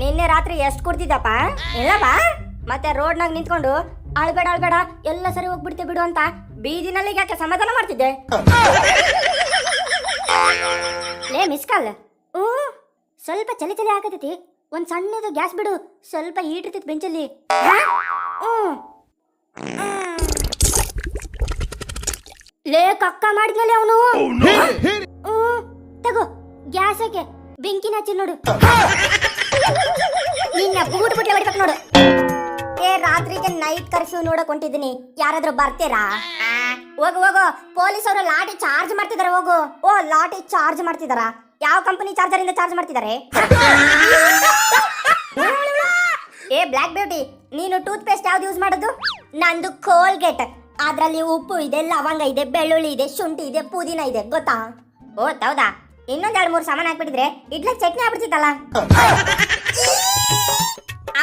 ನಿನ್ನೆ ರಾತ್ರಿ ಎಷ್ಟು ಕುಡ್ತಿದ್ದಪ್ಪ? ಬಾ ಮತ್ತೆ ರೋಡ್ನಾಗ ನಿಂತ್ಕೊಂಡು ಅಳ್ಬೇಡ ಅಳ್ಬೇಡ ಎಲ್ಲ ಸರಿ ಹೋಗ್ಬಿಡ್ತೆ ಬಿಡು ಅಂತ ಬೀದಿನಲ್ಲಿ ಯಾಕೆ ಸಮಾಧಾನ ಮಾಡ್ತಿದ್ದೆ? ಲೇ ಮಿಸ್ ಕಾಲ್ ಓ ಸ್ವಲ್ಪ ಚಲಿ ಚಲಿ ಆಗತೈತಿ. ಒಂದ್ ಸಣ್ಣದು ಗ್ಯಾಸ್ ಬಿಡು ಸ್ವಲ್ಪ ಹೀಟ್ ಇರ್ತೈತಿ ಬೆಂಚಲ್ಲಿ. ಲೇ ಕಕ್ಕ ಮಾಡಿದ್ಮೇಲೆ ಅವನು? ತಗೋ ಗ್ಯಾಸ್ ಹಾಕೆ ಬೆಂಕಿನ ಹಚ್ಚಿ ನೋಡು. ನಿನ್ನ ಬೂಟ್ ಬುಟ್ಲೆ ಹೊಡಿಬೇಕು ನೋಡು. ಏ, ರಾತ್ರಿಗೆ ನೈಟ್ ಕರ್ಫ್ಯೂ ನೋಡಕ್ ಹೊಂಟಿದ್ದೀನಿ. ಯಾರಾದ್ರೂ ಬರ್ತೀರಾ? ಹೋಗು ಹೋಗು. ಪೊಲೀಸ್ ಅವರು ಲಾಟಿ ಚಾರ್ಜ್ ಮಾಡ್ತಿದಾರೆ, ಹೋಗು. ಓ ಲಾಟಿ ಚಾರ್ಜ್ ಮಾಡ್ತಿದಾರ? ಯಾವ ಕಂಪನಿ ಚಾರ್ಜರ್ ಇಂದ ಚಾರ್ಜ್ ಮಾಡ್ತಿದಾರೆ? ಏ ಬ್ಲ್ಯಾಕ್ ಬ್ಯೂಟಿ ನೀನು ಟೂತ್ ಪೇಸ್ಟ್ ಯಾವ್ದು ಯೂಸ್ ಮಾಡೋದು? ನಂದು ಕೋಲ್ಗೇಟ್ ಅದ್ರಲ್ಲಿ ಉಪ್ಪು ಇದೆ, ಲವಂಗ ಇದೆ, ಬೆಳ್ಳುಳ್ಳಿ ಇದೆ, ಶುಂಠಿ ಇದೆ, ಪುದೀನ ಇದೆ, ಗೊತ್ತಾ? ಓ, ಹೌದಾ? ಇನ್ನೊಂದ್ ಎರಡ್ ಮೂರು ಸಾಮಾನು ಹಾಕ್ಬಿಟ್ಟಿದ್ರೆ ಇಡ್ಲಿ ಚಟ್ನಿ ಆಗ್ಬಿಡ್ತಿತ್ತಲ್ಲ?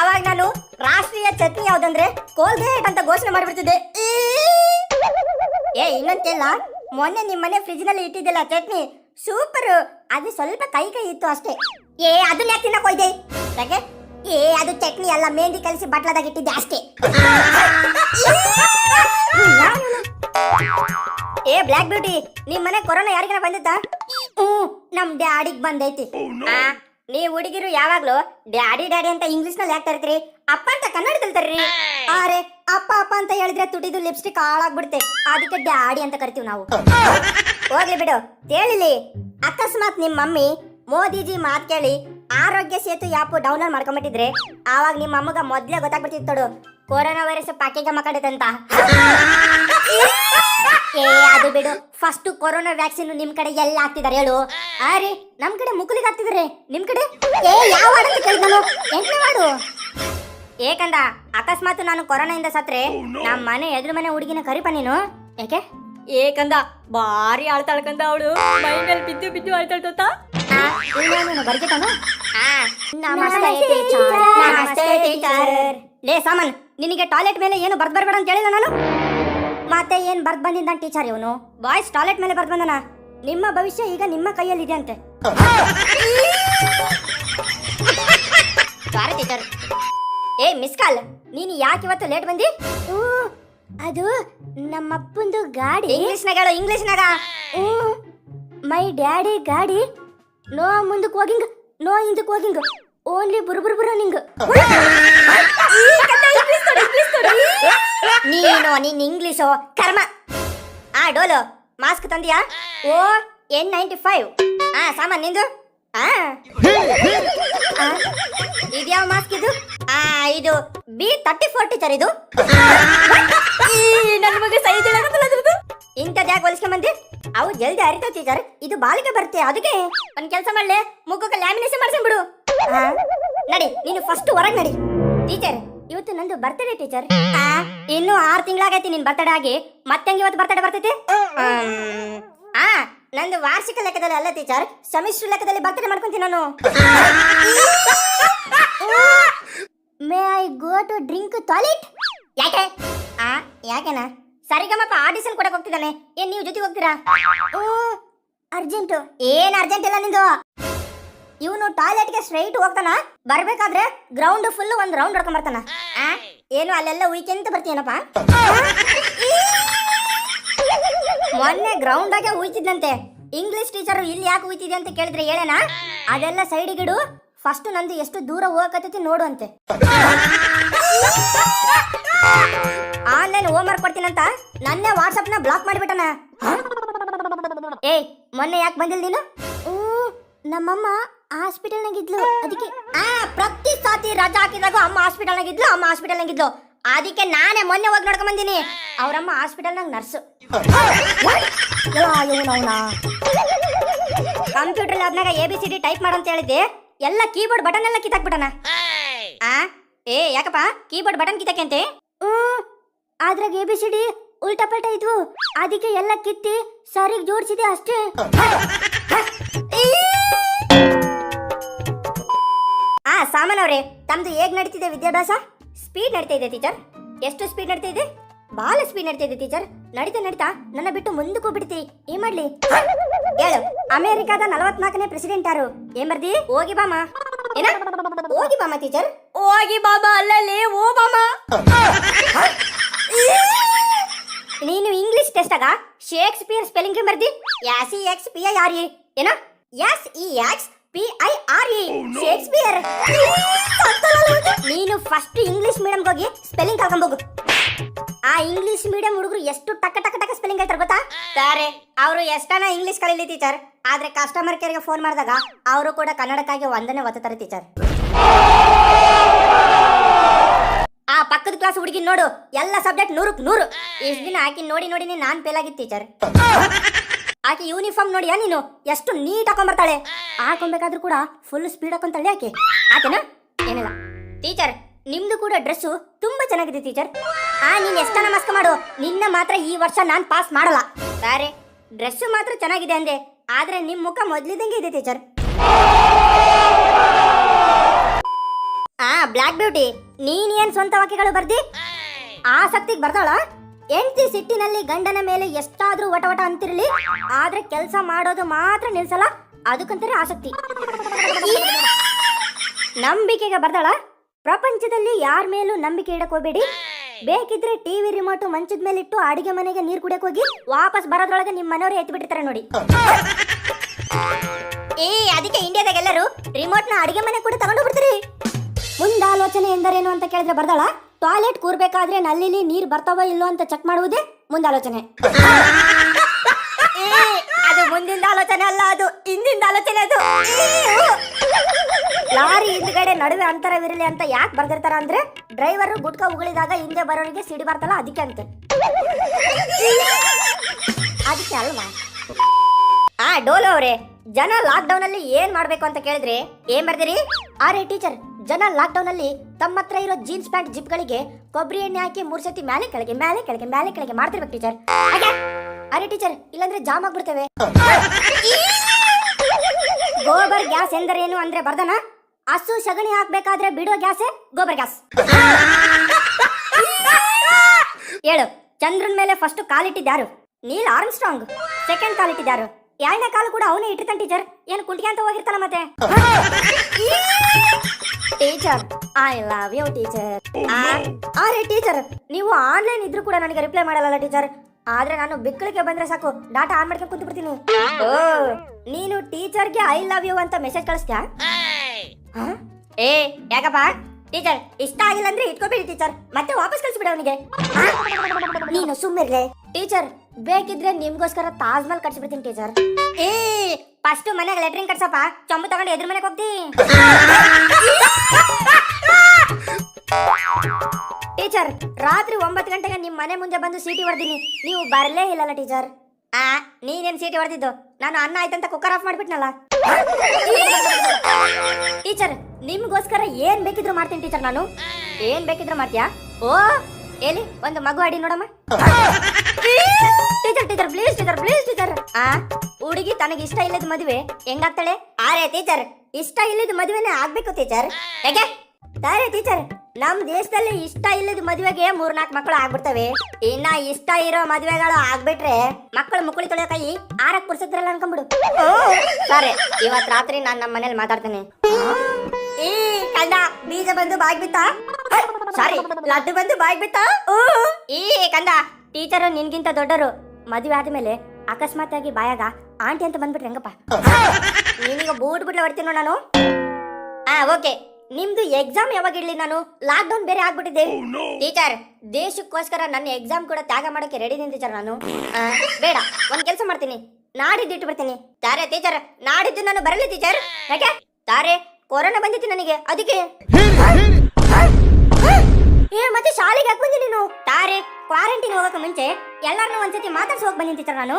ಅವಾಗ ನಾನು ರಾಷ್ಟ್ರೀಯ ಚಟ್ನಿ ಯಾವ್ದಂದ್ರೆ ಕೋಲ್ಗೇಟ್ ಅಂತ ಘೋಷಣೆ ಮಾಡಿಬಿಡ್ತಿದ್ದೆ. ಏ ಇನ್ನೊಂದ್ ಕೇಳ ಮೊನ್ನೆ ನಿಮ್ ಮನೆ ಫ್ರಿಜ್ನಲ್ಲಿ ಇಟ್ಟಿದ್ದಿಲ್ಲ ಚಟ್ನಿ ಸೂಪರ್ ಅದು ಸ್ವಲ್ಪ ಕೈ ಕೈ ಇತ್ತು ಅಷ್ಟೇ. ಏ ಅದನ್ನ ಯಾಕೆ ತಿನ್ನಕ್ ಹೋಯ್ದೆ? ಯಾಕೆ? ಏ ಅದು ಚಟ್ನಿ ಅಲ್ಲ ಮೆಹಂದಿ ಕಲಿಸಿ ಬಟ್ಲದಾಗ ಇಟ್ಟಿದ್ದೆ ಅಷ್ಟೇ. ಏ ಬ್ಲ್ಯಾಕ್ ಬ್ಯೂಟಿ ನಿಮ್ ಮನೆ ಕೊರೋನಾ ಯಾರಿಗಾರ ಬಂದಿತ್ತಾ? ಹ್ಞೂ ನಮ್ ಡ್ಯಾಡಿಗ್ ಬಂದೈತಿ. ಆ, ನೀವ್ ಹುಡುಗಿರು ಯಾವಾಗ್ಲೂ ಡ್ಯಾಡಿ ಡ್ಯಾಡಿ ಅಂತ ಇಂಗ್ಲಿಷ್ನಲ್ಲಿ ಯಾಕೆ ತರ್ತೀರಿ? ಅಪ್ಪ ಅಂತ ಕನ್ನಡದಲ್ಲಿ ತರ್ರಿ. ಅರೆ ಅಪ್ಪ ಅಪ್ಪ ಅಂತ ಹೇಳಿದ್ರೆ ತುಟಿದು ಲಿಪ್ಸ್ಟಿಕ್ ಹಾಳಾಗ್ಬಿಡುತ್ತೆ. ಅದಕ್ಕೆ ಡ್ಯಾಡಿ ಅಂತ ಕರಿತೀವಿ ನಾವು. ಹೋಗ್ಲಿ ಬಿಡು. ಕೇಳಿಲಿ ಅಕಸ್ಮಾತ್ ನಿಮ್ಮ ಮಮ್ಮಿ ಮೋದಿಜಿ ಮಾತ್ ಕೇಳಿ ಆರೋಗ್ಯ ಸೇತು ಆ್ಯಪ್ ಡೌನ್ಲೋಡ್ ಮಾಡ್ಕೊಂಬಿಟ್ಟಿದ್ರೆ ಆವಾಗ ನಿಮ್ಮ ಅಮ್ಮಗ ಮೊದ್ಲೇ ಗೊತ್ತಾಗ್ಬಿಡ್ತಿತ್ತು ನೋಡು. ಕೊರೋನಾ ವೈರಸ್ ಪ್ಯಾಕೇಜ್ ಮಕ್ಕಳಿದೆ ಅಂತ ಏ ಅದು ಬಿಡು. ಫಸ್ಟ್ ಕೊರೋನಾ ವ್ಯಾಕ್ಸಿನ್ ನಿಮ್ ಕಡೆ ಎಲ್ಲ ಹಾಕ್ತಿದಾರೆ ಹೇಳು. ಅರೆ ನಮ್ ಕಡೆ ಮುಕುಲಿಗೆ ಹಾಕ್ತಿದಾರೆ. ನಿಮ್ ಕಡೆ? ಏ ಯಾವ ವಾರ್ಡ್ ಅಂತ ಕೇಳಿದ್ ನಾನು? ಎಂಟನೇ ವಾರ್ಡು. ಏಕಂದ ಅಕಸ್ಮಾತ್ ನಾನು ಕೊರೋನಾಯಿಂದ ಸತ್ರೆ ನಮ್ಮ ಮನೆ ಎದುರು ಮನೆ ಹುಡುಗಿನ ಕರಿಪ ನೀನು. ಯಾಕೆ ಏಕಂದ ಭಾರಿ ಆಳ್ತಾಳ್ಕಂದ ಅವಳು. ಮೈ ಮೇಲೆ ಬಿದ್ದು ಬಿದ್ದು ಬರ್ಗಿತಾನು ನಮಸ್ತೆ ಟೀಚರ್. ಲೇ ಸಾಮನ್ ನಿನಗೆ ಟಾಯ್ಲೆಟ್ ಮೇಲೆ ಏನು ಬರ್ದ್ ಬರ್ಬೇಡ ಅಂತ ಹೇಳಿದ ನಾನು? ಮತ್ತೆ ಏನ್ ಬರ್ದ್ ಬಂದಿದ್ದ ಟೀಚರ್ ಇವನು? ಬಾಯ್ಸ್ ಟಾಯ್ಲೆಟ್ ಮೇಲೆ ಬರ್ದ್ ಬಂದನ? ನಿಮ್ಮ ಭವಿಷ್ಯ ಈಗ ನಿಮ್ಮ ಕೈಯಲ್ಲಿ ಇದೆ ಅಂತೆ ಸಾರಿ ಟೀಚರ್ ಏ ಮಿಸ್ ಕಾಲ್ ನೀನು ಯಾಕೆ ಇವತ್ತು ಲೇಟ್ ಬಂದಿ? ಅದು ನಮ್ಮಪ್ಪಂದು ಗಾಡಿ. ಇಂಗ್ಲಿಷ್ನಾಗ ಹೇಳು ಇಂಗ್ಲಿಷ್ನಾಗ ಮೈ ಡ್ಯಾಡಿ ಗಾಡಿ. ನೋ ಮುಂದಕ್ಕೆ ಹೋಗಿಂಗ್ ನೋ ಹಿಂದಕ್ಕೆ ಹೋಗಿಂಗ್. ಓನ್ಲಿ ಬುರ್ಬುರ್ ಬುರ ನಿಂಗ. ನೀನು ನೀನ್ ಇಂಗ್ಲಿಷು ಕರ್ಮ. ಆ ಡೋಲು ಮಾಸ್ಕ್ ತಂದಿಯಾ? ಓ ಎನ್ ನೈಂಟಿ ಫೈವ್ ಆ ಸಾಮಾನ್ ನಿಂದು? ಇದ್ಯಾವ ಮಾಸ್ಕ್ ಇದು? ಆ ಇದು ಬಿ ತರ್ಟಿ ಫೋರ್ ಟೀಚರ್ ಇದು ನನ್ನ ಮಗ ಸೈಜ್ ಹೇಳಕತ್ತಲ್ಲ ಇಂಥದ್ದು ಯಾಕೆ ಹೊಲಿಸ್ಕೊಂಬಂದಿ ಅವು ಜಲ್ದಿ ಅರಿತಾವ ಟೀಚರ್ ಇದು ಬಾಲಿಕೆ ಬರುತ್ತೆ ಅದಕ್ಕೆ. ಒಂದ್ ಕೆಲಸ ಮಾಡ್ಲೆ ಮುಖಕ್ಕೆ ಲ್ಯಾಮಿನೇಷನ್ ಮಾಡ್ಸಂಬಿಡು ನಡಿ, ನೀನು ಫಸ್ಟ್ ಹೊರಗೆ ನಡಿ. ಟೀಚರ್ ಇವತ್ತು ನಂದು ಬರ್ತಡೇ ಟೀಚರ್ ಇನ್ನು ಆರು ತಿಂಗಳಾಗೈತಿ ನಿನ್ ಬರ್ತಡೇ ಆಗಿ. ಮತ್ತೆ ಇವತ್ತು ಬರ್ತಡೇ ಬರ್ತೈತಿ? ಆ, ನಂದು ವಾರ್ಷಿಕ ಲೆಕ್ಕದಲ್ಲಿ ಅಲ್ಲ ಟೀಚರ್ ಸಮಿಶ್ರ ಲೆಕ್ಕದಲ್ಲಿ ಬರ್ತಡೇ ಮಾಡ್ಕೊಂತೀನಿ ನಾನು. May I go to drink toilet ಯಾಕೆ? ಆ, ಯಾಕೆನ? ಸರಿಗಮ್ಮಪ್ಪ ಆಡಿಷನ್ ಕೊಡಕ್ಕೆ ಹೋಗ್ತಿದ್ದಾನೆ. ಏನ್ ನೀವು ಜೊತೆ ಹೋಗ್ತೀರಾ? ಅರ್ಜೆಂಟ್ ಏನ್ ಅರ್ಜೆಂಟ್ ಇಲ್ಲ ನಿಂದು? ಇವನು ಟಾಯ್ಲೆಟ್ಗೆ ಸ್ಟ್ರೈಟ್ ಹೋಗ್ತಾನ, ಬರ್ಬೇಕಾದ್ರೆ ಗ್ರೌಂಡ್ ಫುಲ್ ಒಂದ್ ರೌಂಡ್ ಹೊಡ್ಕೊಂಡ್ ಬರ್ತಾನ? ಏನು, ಅಲ್ಲೆಲ್ಲ ಉಯ್ಕೆಂತ ಬರ್ತೀಯನಪ್ಪ? ಮೊನ್ನೆ ಗ್ರೌಂಡ್ ಆಗೆ ಉಯ್ತಿದ್ದಂತೆ ಇಂಗ್ಲಿಷ್ ಟೀಚರ್ ಇಲ್ಲಿ ಯಾಕೆ ಉಯ್ತಿದೆ ಅಂತ ಕೇಳಿದ್ರೆ ಹೇಳೇನಾ? ಅದೆಲ್ಲ ಸೈಡಿಗಿಡು ಫಸ್ಟ್ ನಂದು ಎಷ್ಟು ದೂರ ಹೋಗಕತ್ತೈತಿ ನೋಡು ಅಂತೆ. ಆನ್ಲೈನ್ ಹೋಮ್ ವರ್ಕ್ ಕೊಡ್ತೀನಂತ. ನನ್ನೇ ವಾಟ್ಸಪ್ನ ಬ್ಲಾಕ್ ಮಾಡಿಬಿಟ್ಟನ. ಏಯ್, ಮೊನ್ನೆ ಯಾಕೆ ಬಂದಿಲ್ಲ ನೀನು? ನಮ್ಮಮ್ಮ ಹಾಸ್ಪಿಟಲ್ ನಾಗಿದ್ಲು ಅದಕ್ಕೆ ಆ ಪ್ರತಿ ಸಾತಿ ರಜಾ ಹಾಕಿದಾಗ ಅಮ್ಮ ಹಾಸ್ಪಿಟಲ್ ಇದ್ಲು ಅಮ್ಮ ಹಾಸ್ಪಿಟಲ್ನಾಗಿದ್ಲು. ಅದಕ್ಕೆ ನಾನೇ ಮೊನ್ನೆ ಹೋಗಿ ನೋಡ್ಕೊಂಡ್ ಬಂದಿನಿ. ಅವರಮ್ಮ ಹಾಸ್ಪಿಟಲ್ನಾಗ nurse. Computer ಲ್ಯಾಬ್ನಾಗ A, B, C, D type ಮಾಡಂತ ಹೇಳಿದ್ದೆ. ಎಲ್ಲ ಕೀಬೋರ್ಡ್ ಬಟನ್ ಎಲ್ಲ ಕಿತ್ತಾಕ್ಬಿಟ್ಟನ. ಆ? ಏ, ಯಾಕಪ್ಪ? ಕೀಬೋರ್ಡ್ ಬಟನ್ ಕಿತ್ತಕ್ಕಂತೆ ಅದ್ರಾಗ ಎ, ಬಿ, ಸಿ, ಡಿ ಉಲ್ಟಾ ಪಲ್ಟಾ ಇದ್ವು. ಅದಕ್ಕೆ ಎಲ್ಲ ಕಿತ್ತಿ ಸರಿಗ್ ಜೋಡಿಸಿದೆ ಅಷ್ಟೇ. ಸಾಮಾನ್ ಅವರೇ ತಮ್ದು ಹೇಗ್ ನಡೀತಿದೆ ವಿದ್ಯಾಭ್ಯಾಸ? ಸ್ಪೀಡ್ ನಡೀತಾ ಇದೆ ಟೀಚರ್ ಎಷ್ಟು ಸ್ಪೀಡ್ ನಡೀತಾ ಇದೆ? ಬಹಳ ಸ್ಪೀಡ್ ನಡೀತಾ ಇದೆ ಟೀಚರ್ ನಡೀತಾ ನಡೀತಾ ನನ್ನ ಬಿಟ್ಟು ಮುಂದಕ್ಕೆ ಬಿಡ್ತಿ. ಏನ್ ಮಾಡ್ಲಿ? ಹೇಳು. ಅಮೆರಿಕಾದ ನಲವತ್ನಾಲ್ಕನೇ ಪ್ರೆಸಿಡೆಂಟ್ ಯಾರು? ಏನ್ ಬರ್ದಿ? ಹೋಗಿ ಬಾಮ ಏನ? ಹೋಗಿ ಬಾಮ ಟೀಚರ್ ಹೋಗಿ ಬಾಬಾ ಅಲ್ಲಲ್ಲಿ ಓ ಬಾಮ ನೀನು ಇಂಗ್ಲಿಷ್ ಟೆಸ್ಟ್ ಆಗ ಶೇಕ್ಸ್ಪಿಯರ್ ಸ್ಪೆಲ್ಲಿಂಗ್ ಬರ್ದಿ? S E X P R ಏನ? S E X P I R E Shakespeare ನೀನು ಫಸ್ಟ್ ಇಂಗ್ಲಿಷ್ ಮೀಡಿಯಂ ಹೋಗಿ ಸ್ಪೆಲ್ಲಿಂಗ್ ಕಲ್ಕೊಂಬೋಗು ಆ ಇಂಗ್ಲಿಷ್ ಮೀಡಿಯಂ ಹುಡುಗರು ಎಷ್ಟು ಟಕ ಟಕ ಟಕ ಸ್ಪೆಲ್ಲಿಂಗ್ ಹೇಳ್ತಾರೆ ಗೊತ್ತಾ? ಸರಿ ಅವರು ಎಷ್ಟನ ಇಂಗ್ಲಿಷ್ ಕಲೀಲಿ ಟೀಚರ್ ಆದ್ರೆ ಕಸ್ಟಮರ್ ಕೇರ್ಗೆ ಫೋನ್ ಮಾಡಿದಾಗ ಅವರು ಕೂಡ ಕನ್ನಡಕ್ಕಾಗಿ ಒಂದನೇ ಒತ್ತಾರೆ ಟೀಚರ್ ಆ ಪಕ್ಕದ ಕ್ಲಾಸ್ ಹುಡುಗಿ ನೋಡು. ಎಲ್ಲ ಸಬ್ಜೆಕ್ಟ್ ನೂರಕ್ ನೂರು. ಇಷ್ಟ ದಿನ ಹಾಕಿ ನೋಡಿ ನೋಡಿ ನಾನ್ ಫೇಲ್ ಆಗಿತ್ತು ಟೀಚರ್ ಆಕೆ ಯೂನಿಫಾರ್ಮ್ ನೋಡಿಯಾ ನೀನು? ಎಷ್ಟು ನೀಟ್ ಹಾಕೊಂಡ್ಬರ್ತಾಳೆ. ಹಾಕೊಂಬೇಕಾದ್ರೂ ಕೂಡ ಫುಲ್ ಸ್ಪೀಡ್ ಹಾಕೊಂತಾಳೆ ಆಕೆ. ಆಕೆನಾ? ಏನಿಲ್ಲ. ಟೀಚರ್ ನಿಮ್ದು ಕೂಡ ಡ್ರೆಸ್ಸು ತುಂಬಾ ಚೆನ್ನಾಗಿದೆ ಟೀಚರ್ ಆ, ನೀನ್ ಎಷ್ಟನ ನಮಸ್ಕ ಮಾಡು? ನಿನ್ನ ಮಾತ್ರ ಈ ವರ್ಷ ನಾನ್ ಪಾಸ್ ಮಾಡಲ್ಲ. ಸಾರಿ ಡ್ರೆಸ್ಸು ಮಾತ್ರ ಚೆನ್ನಾಗಿದೆ ಅಂದೆ. ಆದ್ರೆ ನಿಮ್ ಮುಖ ಮೊದ್ಲಿದಂಗೆ ಇದೆ ಟೀಚರ್ ಆ ಬ್ಲಾಕ್ ಬ್ಯೂಟಿ ನೀನ್ ಏನ್ ಸ್ವಂತ ವಾಕ್ಯಗಳು ಬರ್ದಿ? ಆಸಕ್ತಿಗೆ ಬರ್ದಾಳ? ಹೆಂಡತಿ ಸಿಟ್ಟಿನಲ್ಲಿ ಗಂಡನ ಮೇಲೆ ಎಷ್ಟಾದ್ರೂ ವಟವಟ ಅಂತಿರಲಿ, ಆದ್ರೆ ಕೆಲಸ ಮಾಡೋದು ಮಾತ್ರ ನಿಲ್ಸಲ್ಲ, ಅದಕ್ಕಂತಾರೆ ಆಸಕ್ತಿ. ನಂಬಿಕೆಗೆ ಬರ್ದಳ? ಪ್ರಪಂಚದಲ್ಲಿ ಯಾರ ಮೇಲೂ ನಂಬಿಕೆ ಇಡಕ್ ಹೋಗ್ಬೇಡಿ. ಬೇಕಿದ್ರೆ ಟಿವಿ ರಿಮೋಟ್ ಮಂಚದ ಮೇಲೆ ಇಟ್ಟು ಅಡಿಗೆ ಮನೆಗೆ ನೀರ್ ಕುಡಿಯಕ್ ಹೋಗಿ ವಾಪಸ್ ಬರೋದ್ರೊಳಗೆ ನಿಮ್ ಮನೆಯವ್ರು ಎತ್ತಿ ಬಿಟ್ಟಿರ್ತಾರೆ ನೋಡಿ. ಏ, ಅದಕ್ಕೆ ಇಂಡಿಯಾದಾಗ ಎಲ್ಲರೂ ರಿಮೋಟ್ನ ಅಡಿಗೆ ಮನೆ ಕೂಡ ತಗೊಂಡು ಬಿಡ್ತೀರಿ ಮುಂದಾಲೋಚನೆ ಎಂದರೇನು ಅಂತ ಕೇಳಿದ್ರೆ ಬರ್ದಾಳ? ಟಾಯ್ಲೆಟ್ ಕೂರ್ಬೇಕಾದ್ರೆ ನಲ್ಲಿಲಿ ನೀರ್ ಬರ್ತಾವೋ ಇಲ್ಲೋ ಅಂತ ಚೆಕ್ ಮಾಡುವುದೇ ಮುಂದಾಲೋಚನೆ ಏ, ಅದು ಮುಂದಿನ ಆಲೋಚನೆ ಅಲ್ಲ ಅದು ಹಿಂದಿಂದ ಆಲೋಚನೆ ಅದು. ಲಾರಿ ಹಿಂದ್ಗಡೆ ನಡುವೆ ಅಂತರವಿರಲಿ ಅಂತ ಯಾಕೆ ಬರ್ದಿರ್ತಾರ ಅಂದ್ರೆ ಡ್ರೈವರ್ ಗುಟ್ಕ ಉಗುಳಿದಾಗ ಹಿಂದೆ ಬರೋರಿಗೆ ಸಿಡಿ ಬರ್ತಲ್ಲ ಅದಕ್ಕೆ ಅಂತ. ಅದಕ್ಕೆ ಅಲ್ವಾ? ಆ ಡೋಲೋ ಅವರೇ ಜನ ಲಾಕ್ ಡೌನ್ ಅಲ್ಲಿ ಏನ್ ಮಾಡ್ಬೇಕು ಅಂತ ಕೇಳಿದ್ರೆ ಏನ್ ಬರ್ದಿರಿ? ಅರೆ ಟೀಚರ್ ಜನ ಲಾಕ್ಡೌನ್ ಅಲ್ಲಿ ತಮ್ಮ ಹತ್ರ ಇರೋ ಜೀನ್ಸ್ ಪ್ಯಾಂಟ್ ಜಿಪ್ ಗಳಿಗೆ ಕೊಬ್ಬರಿ ಎಣ್ಣೆ ಹಾಕಿ ಮೂರ್ ಸತಿ ಮೇಲೆ, ಕೆಳಗೆ ಮೇಲೆ ಕೆಳಗೆ ಮೇಲೆ, ಕೆಳಗೆ ಮಾಡ್ತಿರ್ಬೇಕು ಟೀಚರ್ ಅರೆ ಟೀಚರ್ ಇಲ್ಲಾಂದ್ರೆ ಜಾಮ್ ಆಗ್ಬಿಡ್ತೇವೆ. ಗೋಬರ್ ಗ್ಯಾಸ್ ಎಂದರೇನು ಅಂದ್ರೆ ಬರ್ದನ? ಹಸು ಸಗಣಿ ಹಾಕ್ಬೇಕಾದ್ರೆ ಬಿಡೋ ಗ್ಯಾಸೇ ಗೋಬರ್ ಗ್ಯಾಸ್. ಹೇಳು ಚಂದ್ರನ್ ಮೇಲೆ ಫಸ್ಟ್ ಕಾಲಿಟ್ಟಿದ್ಯಾರು ನೀಲ್ ಆರ್ಮ್ ಸ್ಟ್ರಾಂಗ್ ಸೆಕೆಂಡ್ ಕಾಲಿಟ್ಟಿದ್ಯಾರು ಎರಡನೇ ಕಾಲು ಕೂಡ ಅವನೇ ಇಟ್ಟಿರ್ತಾನೆ ಟೀಚರ್ ಏನು ಕುಂಟಿಗೆ ಅಂತ ಹೋಗಿರ್ತಾನ ಮತ್ತೆ? Teacher I love you teacher. ಅರೆ ಟೀಚರ್, ನೀವು ಆನ್ಲೈನ್ ಇದ್ರೂ ಕೂಡ ನನಗೆ ರಿಪ್ಲೈ ಮಾಡಲ್ಲ ಟೀಚರ್. ಆದ್ರೆ ನಾನು ಬಿಕ್ಕಳಿಗೆ ಬಂದ್ರೆ ಸಾಕು ಡಾಟಾ ಆನ್ ಮಾಡ್ಕೊಂಡು ಕೂತು ಬಿಡ್ತೀನಿ ನೀನು ಟೀಚರ್ಗೆ ಐ ಲವ್ ಯು ಅಂತ ಮೆಸೇಜ್ ಕಳಿಸ್ತ್ಯಾ? ಏ, ಯಾಕಪ್ಪ? ಟೀಚರ್, ಇಷ್ಟ ಆಗಿಲ್ಲ ಅಂದ್ರೆ ಇಟ್ಕೋಬೇಡಿ ಟೀಚರ್, ಮತ್ತೆ ವಾಪಸ್ ಕಳಿಸ್ಬಿಡ ಅವನಿಗೆ. ನೀನು ಸುಮ್ಮಿರ್ಲೆ ಟೀಚರ್, ಬೇಕಿದ್ರೆ ನಿಮ್ಗೋಸ್ಕರ ತಾಜ್ ಮಹಲ್ ಕಟ್ಸ್ಬಿಡ್ತೀನಿ ಟೀಚರ್. ಏ ಫಸ್ಟ್ ಮನೆಗೆ ಲೆಟ್ರಿನ್ ಕಟ್ಸಪ್ಪ, ಚೊಂಬು ತಗೊಂಡು ಎದುರು ಮನೆಗೆ ಹೋಗ್ತಿ. ಟೀಚರ್ ರಾತ್ರಿ ಒಂಬತ್ತು ಗಂಟೆಗೆ ನಿಮ್ಮ ಮನೆ ಮುಂದೆ ಬಂದು ಸೀಟಿ ಹೊಡೆದಿನಿ. ನೀವು ಬರಲೇ ಇಲ್ಲಲ್ಲ ಟೀಚರ್ ಆ, ನೀನೇನು ಸೀಟಿ ಹೊಡೆದಿದ್ದು? ನಾನು ಅನ್ನ ಆಯ್ತಂತ ಕುಕ್ಕರ್ ಆಫ್ ಮಾಡ್ಬಿಟ್ನಲ್ಲ. ಟೀಚರ್ ನಿಮ್ಗೋಸ್ಕರ ಏನ್ ಬೇಕಿದ್ರು ಮಾಡ್ತೀನಿ ಟೀಚರ್ ನಾನು. ಏನ್ ಬೇಕಿದ್ರು ಮಾಡ್ತೀಯಾ? ಓ, ಎಲ್ಲಿ? ಒಂದು ಮಗು ಅಡಿ ನೋಡಮ್ಮ. Teacher teacher please teacher please teacher ಆ ಹುಡುಗಿ ತನಗೆ ಇಷ್ಟ ಇಲ್ಲದ ಮದುವೆ ಹೆಂಗಾಗ್ತಾಳೆ? ಆರೆ ಟೀಚರ್ ಇಷ್ಟ ಇಲ್ಲದ ಮದುವೆನೇ ಆಗ್ಬೇಕು ಟೀಚರ್ ಯಾಕೆ? ತಾರೆ ಟೀಚರ್ ನಮ್ ದೇಶದಲ್ಲಿ ಇಷ್ಟ ಇಲ್ಲದ ಮದುವೆಗೆ ಮೂರ್ನಾಲ್ಕು ಮಕ್ಕಳು ಆಗ್ಬಿಡ್ತವೆ. ಇನ್ನ ಇಷ್ಟ ಇರೋ ಮದುವೆಗಳು ಆಗ್ಬಿಟ್ರೆ ಮಕ್ಕಳು ಮುಕ್ಕಳಿ ತೊಳೆಯೋ ಕೈ ಆರಕ್ ಕುರ್ಸಿದ್ರಲ್ಲ ಅನ್ಕೊಂಡ್ಬಿಡು. ಸರಿ. ಇವತ್ ರಾತ್ರಿ ನಾನ್ ನಮ್ಮ ಮನೇಲಿ ಮಾತಾಡ್ತೇನೆ. ಈ ಕಂಡ ಬೀಜ ಬಂದು ಬಾಯ್ ಬಿತ್ತ ಸಾರಿ, ಲಡ್ಡು ಬಂದು ಬಾಯ್ ಬಿತ್ತ ಈ ಕಂದ ಟೀಚರ್ ನಿನ್ಗಿಂತ ದೊಡ್ಡರು. ಮದುವೆ ಆದ್ಮೇಲೆ ಅಕಸ್ಮಾತ್ ಆಗಿ ಬಾಯಾಗ ಆಂಟಿ ಅಂತ ಬಂದ್ಬಿಟ್ರೆ ಹೆಂಗಪ್ಪ? ನೀನೀಗ ಬೂಟ್ ಬಿಡ್ಲ ಹೊಡ್ತೀನೋ ನಾನು? ಆ ಓಕೆ. ನಿಮ್ದು ಎಕ್ಸಾಮ್ ಯಾವಾಗ ಇಡ್ಲಿ ನಾನು? ಲಾಕ್ ಡೌನ್ ಬೇರೆ ಆಗ್ಬಿಟ್ಟಿದೆ. ಟೀಚರ್ ದೇಶಕ್ಕೋಸ್ಕರ ನನ್ನ ಎಕ್ಸಾಮ್ ಕೂಡ ತ್ಯಾಗ ಮಾಡೋಕೆ ರೆಡಿ ಇದ್ದೀನಿ ಟೀಚರ್ ನಾನು. ಆ, ಬೇಡ. ಒಂದ್ ಕೆಲಸ ಮಾಡ್ತೀನಿ. ನಾಡಿದ್ದು ಇಟ್ಟು ಬಿಡ್ತೀನಿ ತಾರೆ ಟೀಚರ್ ನಾಡಿದ್ದು ನಾನು ಬರಲಿ ಟೀಚರ್ ಯಾಕೆ? ತಾರೆ ಕೊರೋನಾ ಬಂದಿತ್ತು ನನಗೆ. ಅದಕ್ಕೆ. ಮತ್ತೆ ಶಾಲೆಗೆ ಯಾಕೆ ಬಂದಿ ನೀನು ತಾರೆ ಕ್ವಾರಂಟೈನ್ ಹೋಗಕ್ಕೆ ಮುಂಚೆ ಎಲ್ಲಾರನ್ನೂ ಒಂದ್ಸತಿ ಮಾತಾಡ್ಸಿ ಹೋಗಿ ಬಂದಿನಿ ಟೀಚರ್ ನಾನು